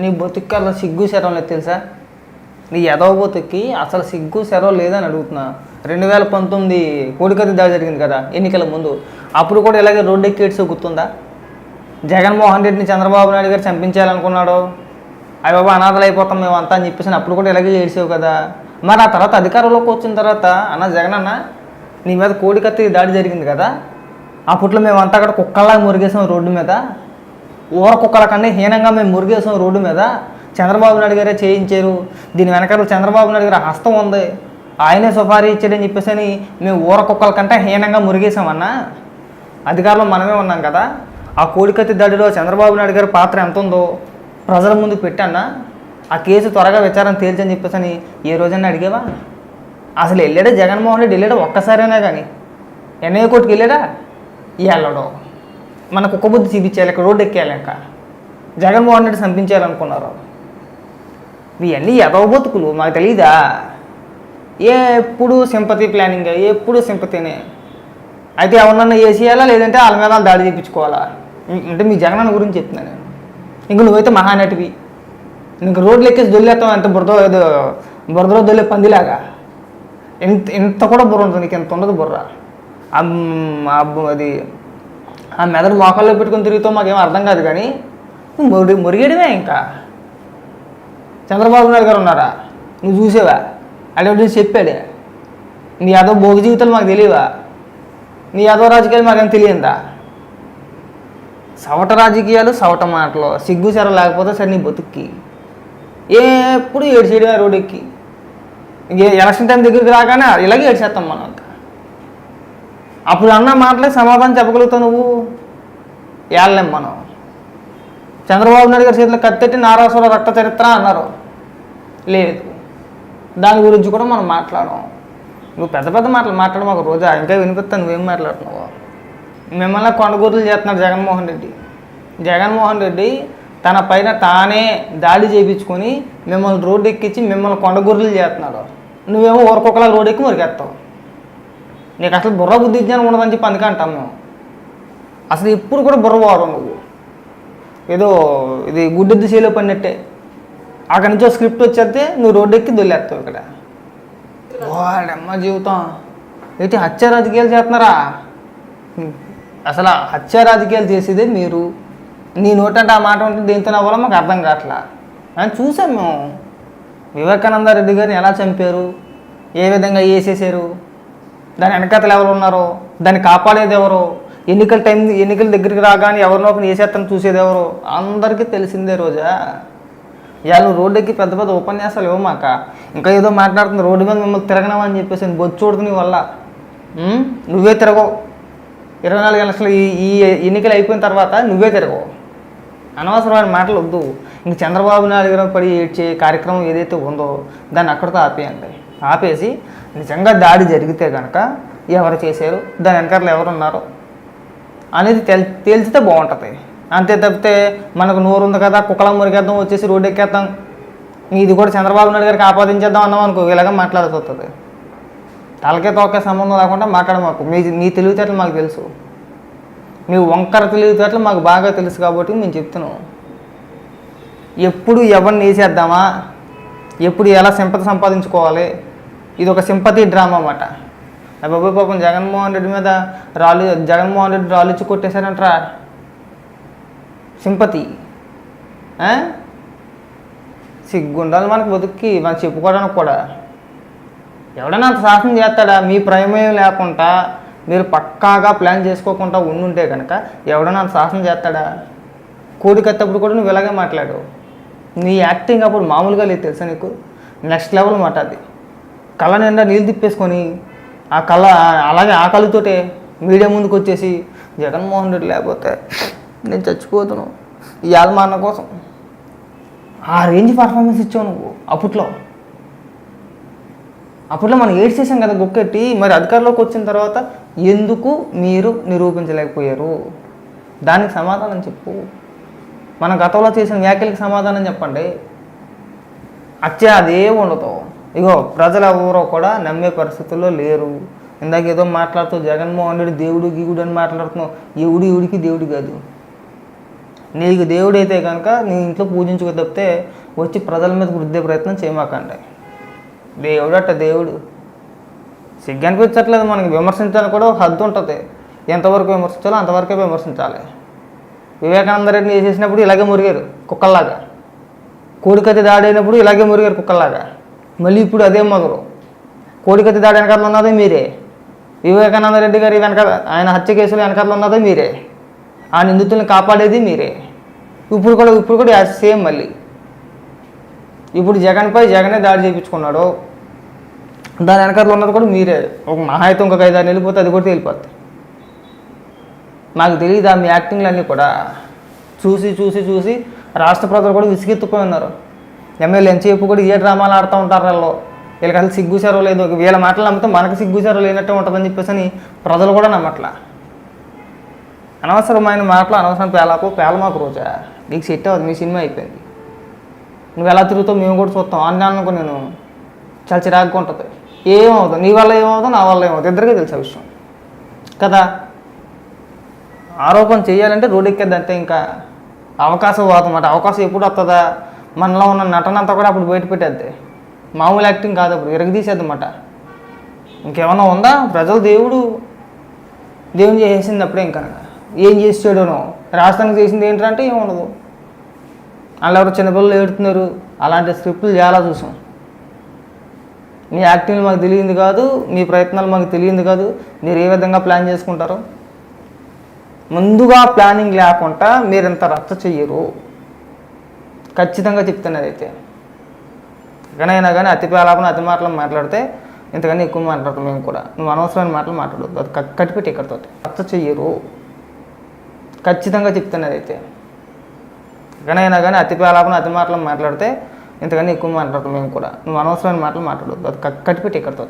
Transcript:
నీ బతుక్కి అలా సిగ్గు శరం లేదు తెలుసా? నీ ఎదవ బతుక్కి అసలు సిగ్గు శరం లేదని అడుగుతున్నా. రెండు వేల పంతొమ్మిది కోడికత్తి దాడి జరిగింది కదా ఎన్నికల ముందు. అప్పుడు కూడా ఇలాగే రోడ్డు ఎక్కి గుర్తుందా? జగన్మోహన్ రెడ్డిని చంద్రబాబు నాయుడు గారు చంపించాలనుకున్నాడు. అవి బాబా అనాథలు అయిపోతాం మేము అంతా అని చెప్పేసి అప్పుడు కూడా ఇలాగే ఏడ్చావు కదా. మరి ఆ తర్వాత అధికారంలోకి వచ్చిన తర్వాత అన్న జగన్ అన్న నీ మీద కోడికత్తి దాడి జరిగింది కదా. అప్పట్లో మేమంతా అక్కడ కుక్కల్లాగా మురిగేసాం రోడ్డు మీద. ఊర కుక్కల కన్నా హీనంగా మేము మురిగేసాం రోడ్డు మీద. చంద్రబాబు నాయుడు గారే చేయించారు. దీని వెనకాల చంద్రబాబు నాయుడు గారి హస్తం ఉంది. ఆయనే సుఫారీ ఇచ్చాడని చెప్పేసి అని మేము ఊర కుక్కల కంటే హీనంగా మురిగేసామన్నా. అధికారంలో మనమే ఉన్నాం కదా. ఆ కోడికత్తి దాడిలో చంద్రబాబు నాయుడు గారి పాత్ర ఎంత ఉందో ప్రజల ముందు పెట్టన్నా. ఆ కేసు త్వరగా విచారణ తేల్చని చెప్పేసి అని ఏ రోజైనా అడిగేవా? అసలు వెళ్ళాడా జగన్మోహన్ రెడ్డి? వెళ్ళాడా ఒక్కసారైనా కానీ ఎన్ఐ కోర్టుకి వెళ్ళాడా? వెళ్ళడం. మన కుక్క బుద్ధి చూపించాలి రోడ్డు ఎక్కేయాలి ఇంకా. జగన్మోహన్ రెడ్డి చంపించాలనుకున్నారు. ఇవన్నీ ఎదవబతుకులు మాకు తెలీదా? ఎప్పుడు సింపతి ప్లానింగ్ ఎప్పుడు సింపతినే. అయితే ఎవరన్నా వేసేయాలా లేదంటే వాళ్ళ మీద వాళ్ళు దాడి చేయించుకోవాలా అంటే మీ జగనన్న గురించి చెప్తున్నాను నేను. ఇంక నువ్వైతే మహానటివి ఇంక రోడ్లు ఎక్కేసి దొల్లేస్తావు ఎంత బురద ఏదో బురదలో దొల్లే పందిలాగా. ఇంత ఇంత కూడా బుర్ర ఉంటుంది నీకు ఎంత ఉండదు బుర్ర. అది ఆ మెదడు మోకాల్లో పెట్టుకుని తిరుగుతావు మాకేం అర్థం కాదు కానీ మురి మురిగేయడమే ఇంకా. చంద్రబాబు నాయుడు గారు ఉన్నారా? నువ్వు చూసేవా? అటువంటి చెప్పాడే. నీ యాదవ్ భోగి జీవితాలు మాకు తెలియవా? నీ యాదవ రాజకీయాలు మాకేం తెలియందా? సవట రాజకీయాలు సవట మాటలు. సిగ్గు సెర లేకపోతే సరే నీ బతుక్కి. ఎప్పుడు ఏడ్చేయడమే రోడ్ ఎక్కి. ఇంకే ఎలక్షన్ టైం దగ్గరికి రాగానే ఇలాగే ఏడ్చేస్తాం మనం. అప్పుడు అన్న మాటలే సమాధానం చెప్పగలుగుతావు నువ్వు? ఏళ్ళేం మనం. చంద్రబాబు నాయుడు గారి చేతిలో కత్తెట్టి నారాసుర రక్త చరిత్ర అన్నారు. లేదు. దాని గురించి కూడా మనం మాట్లాడడం నువ్వు పెద్ద పెద్ద మాటలు మాట్లాడడం ఒక రోజా ఇంకా వినిపిస్తా నువ్వేం మాట్లాడుతున్నావు? మిమ్మల్ని కొండగూరులు చేస్తున్నాడు జగన్మోహన్ రెడ్డి. జగన్మోహన్ రెడ్డి తన పైన తానే దాడి చేయించుకొని మిమ్మల్ని రోడ్డు ఎక్కించి మిమ్మల్ని కొండగూరులు చేస్తున్నాడు. నువ్వేమో ఊరకొకలా రోడ్డు ఎక్కి మురికేస్తావు నీకు అసలు బుర్ర బుద్ధి జ్ఞానం ఉండదని చెప్పి అందుకే అంటాం మేము అసలు ఎప్పుడు కూడా బుర్ర పోవడం నువ్వు. ఏదో ఇది గుడ్డి దిశలో పడినట్టే. అక్కడి నుంచి ఒక స్క్రిప్ట్ వచ్చేస్తే నువ్వు రోడ్డు ఎక్కి దొల్లేస్తావు ఇక్కడ. వాడమ్మ జీవితం. అయితే హత్య రాజకీయాలు చేస్తున్నారా? అసలు హత్య రాజకీయాలు చేసేదే మీరు. నీ నోటంటే ఆ మాట ఉంటే దేంతో అవ్వాలో మాకు అర్థం కావట్లా. అని చూసాం మేము. వివేకానంద రెడ్డి గారిని ఎలా చంపారు? ఏ విధంగా వేసేసారు? దాని వెనకాతలు ఎవరు ఉన్నారు? దాన్ని కాపాడేది ఎవరు? ఎన్నికల టైం ఎన్నికల దగ్గరికి రాగానే ఎవరినో ఒకరిని వేసేస్తాను చూసేది ఎవరు? అందరికీ తెలిసిందే రోజా. ఇవాళ నువ్వు రోడ్డుకి పెద్ద పెద్ద ఉపన్యాసాలు ఇవ్వమాక ఇంకా ఏదో మాట్లాడుతుంది రోడ్డు మీద మిమ్మల్ని తిరగనవా అని చెప్పేసి నేను బొచ్చోడుతు నీ వల్ల. నువ్వే తిరగవు. ఇరవై నాలుగు లక్షలు ఈ ఈ ఎన్నికలు అయిపోయిన తర్వాత నువ్వే తిరగవు. అనవసరమైన మాటలు వద్దు. ఇంక చంద్రబాబు నాయుడు గారు పడి ఏడ్చే కార్యక్రమం ఏదైతే ఉందో దాన్ని అక్కడితో ఆపేయండి. ఆపేసి నిజంగా దాడి జరిగితే కనుక ఎవరు చేశారు? దాని వెనకాల ఎవరున్నారు? అనేది తెల్ తేల్చితే బాగుంటుంది. అంతే తప్పితే మనకు నోరు ఉంది కదా కుక్కలం మురికేద్దాం వచ్చేసి రోడ్డు ఎక్కేద్దాం. ఇది కూడా చంద్రబాబు నాయుడు గారికి ఆపాదించేద్దాం అన్నాం అనుకో ఇలాగ మాట్లాడాల్సి వస్తుంది తలకే తోకే సంబంధం లేకుండా మాట్లాడమాకు మీ మీ తెలివితేటలు మాకు తెలుసు. మీ వంకర తెలివితేటలు మాకు బాగా తెలుసు కాబట్టి మేము చెప్తున్నాం. ఎప్పుడు ఎవరిని వేసేద్దామా? ఎప్పుడు ఎలా సంపద సంపాదించుకోవాలి? ఇది ఒక సింపతి డ్రామా అన్నమాట. బాబాయ్ పాపం జగన్మోహన్ రెడ్డి మీద రాళ్ళు జగన్మోహన్ రెడ్డి రాళ్ళు ఇచ్చి కొట్టేశారంటరా. సింపతి. సిగ్గుండాలి మనకు బతుక్కి మనం చెప్పుకోవడానికి కూడా. ఎవడైనా అంత శాసనం చేస్తాడా? మీ ప్రమేయం లేకుండా మీరు పక్కాగా ప్లాన్ చేసుకోకుండా ఉండుంటే కనుక ఎవడైనా అంత శాసనం చేస్తాడా? కోడికత్తప్పుడు కూడా నువ్వు ఇలాగే మాట్లాడు నీ యాక్టింగ్ అప్పుడు మామూలుగా లేదు తెలుసా నీకు? నెక్స్ట్ లెవెల్ మాట అది. కళ్ళ నిండా నీళ్ళు తిప్పేసుకొని ఆ కళ్ళ అలాగే ఆ కళ్ళతోటే మీడియా ముందుకు వచ్చేసి జగన్మోహన్ రెడ్డి లేకపోతే నేను చచ్చిపోతున్నాను ఇవాళ మా అన్న కోసం. ఆ రేంజ్ పర్ఫార్మెన్స్ ఇచ్చావు నువ్వు అప్పట్లో. అప్పట్లో మనం ఏడ్ చేసాం కదా గుక్కెట్టి మరి అధికారంలోకి వచ్చిన తర్వాత ఎందుకు మీరు నిరూపించలేకపోయారు? దానికి సమాధానం చెప్పు. మన గతంలో చేసిన వ్యాఖ్యలకు సమాధానం చెప్పండి. అచ్చే అదే ఉండదు. ఇగో ప్రజలు ఎవరు కూడా నమ్మే పరిస్థితుల్లో లేరు. ఇందాక ఏదో మాట్లాడుతూ జగన్మోహన్ రెడ్డి దేవుడు గీవుడు అని మాట్లాడుతున్నావు. ఎవడు ఈవుడికి దేవుడు కాదు. నీకు దేవుడైతే కనుక నీ ఇంట్లో పూజించుకు తప్పితే వచ్చి ప్రజల మీద వృద్ధే ప్రయత్నం చేయమాకండి. దేవుడు అట్ట దేవుడు. సిగ్గనిపించట్లేదు మనకి. విమర్శించాలని కూడా ఒక హద్దు ఉంటుంది. ఎంతవరకు విమర్శించాలో అంతవరకే విమర్శించాలి. వివేకానంద రెడ్డిని చేసినప్పుడు ఇలాగే మురిగారు కుక్కల్లాగా. కోడికతి దాడైనప్పుడు ఇలాగే మురిగారు కుక్కల్లాగా. మళ్ళీ ఇప్పుడు అదే మొదలు కోడికత్తి దాడి వెనకాల ఉన్నదే మీరే. వివేకానంద రెడ్డి గారి వెనక ఆయన హత్య కేసులు వెనకాల ఉన్నదే మీరే. ఆ నిందితుల్ని కాపాడేది మీరే. ఇప్పుడు కూడా ఇప్పుడు కూడా సేమ్ మళ్ళీ. ఇప్పుడు జగన్పై జగనే దాడి చేయించుకున్నాడు దాని వెనకాల ఉన్నది కూడా మీరే. ఒక మహా అయితే ఇంకొక ఐదు ఆరు వెళ్ళిపోతే అది కూడా వెళ్ళిపోద్ది నాకు తెలియదు ఆ మీ యాక్టింగ్లు అన్నీ కూడా. చూసి చూసి చూసి రాష్ట్ర ప్రజలు కూడా విసిగెత్తుపోయి ఉన్నారు. ఎమ్మెల్యే ఎంతసేపు కూడా ఏ డ్రామాలు ఆడుతూ ఉంటారు వాళ్ళు. వీళ్ళకి అసలు సిగ్గుసారో లేదు. వీళ్ళ మాటలు నమ్మితే మనకు సిగ్గుసారో లేనట్టే ఉంటుందని చెప్పేసి అని ప్రజలు కూడా నమ్మట్లా. అనవసరమైన మాటలు అనవసరం పేలకు పేలమాకు రోజా. నీకు సెట్ అవ్వదు మీ సినిమా అయిపోయింది. నువ్వు ఎలా తిరుగుతావు మేము కూడా చూస్తాం. అన్నాను అనుకో నేను. చాలా చిరాకుగా ఉంటుంది. ఏమవుతుంది? నీ వల్ల ఏమవుతుంది నా వల్ల ఏమవుతుంది ఇద్దరికీ తెలుసు విషయం. కదా? ఆరోపణ చేయాలంటే రోడ్ ఎక్కేది అంతే ఇంకా అవకాశం పోతుంది అవకాశం ఎప్పుడు వస్తుందా? మనలో ఉన్న నటన అంతా కూడా అప్పుడు బయట పెట్టేద్ది. మామూలు యాక్టింగ్ కాదు అప్పుడు ఇరగదీసేద్దన్నమాట ఇంకేమన్నా ఉందా? ప్రజలు దేవుడు దేవుని చేసింది అప్పుడే ఇంకా. ఏం చేసాడోనో రాష్ట్రానికి చేసింది ఏంటంటే ఏముండదు వాళ్ళు ఎవరు చిన్నపిల్లలు ఏడుతున్నారు. అలాంటి స్క్రిప్టులు చాలా చూసాం. మీ యాక్టింగ్ మాకు తెలియంది కాదు మీ ప్రయత్నాలు మాకు తెలియంది కాదు. మీరు ఏ విధంగా ప్లాన్ చేసుకుంటారు? ముందుగా ప్లానింగ్ లేకుండా మీరు ఇంత రచ్చ చెయ్యరు. ఖచ్చితంగా చెప్తున్నది అయితే ఎక్కడైనా కానీ అతి పేలాపన అతి మాటలు మాట్లాడితే ఇంతకన్నా ఎక్కువ మాట్లాడతాం మేము కూడా. నువ్వు అనవసరమైన మాటలు మాట్లాడదు అది కట్టిపెట్టి ఇక్కడితో అత్త చెయ్యరు. ఖచ్చితంగా చెప్తున్నది అయితే ఎక్కడైనా కానీ అతి పేలాపన అతి మాటలు మాట్లాడితే ఇంతకన్నా ఎక్కువ మాట్లాడతాం మేము కూడా. నువ్వు అనవసరమైన మాటలు మాట్లాడదు అది కట్టిపెట్టి ఇక్కడితో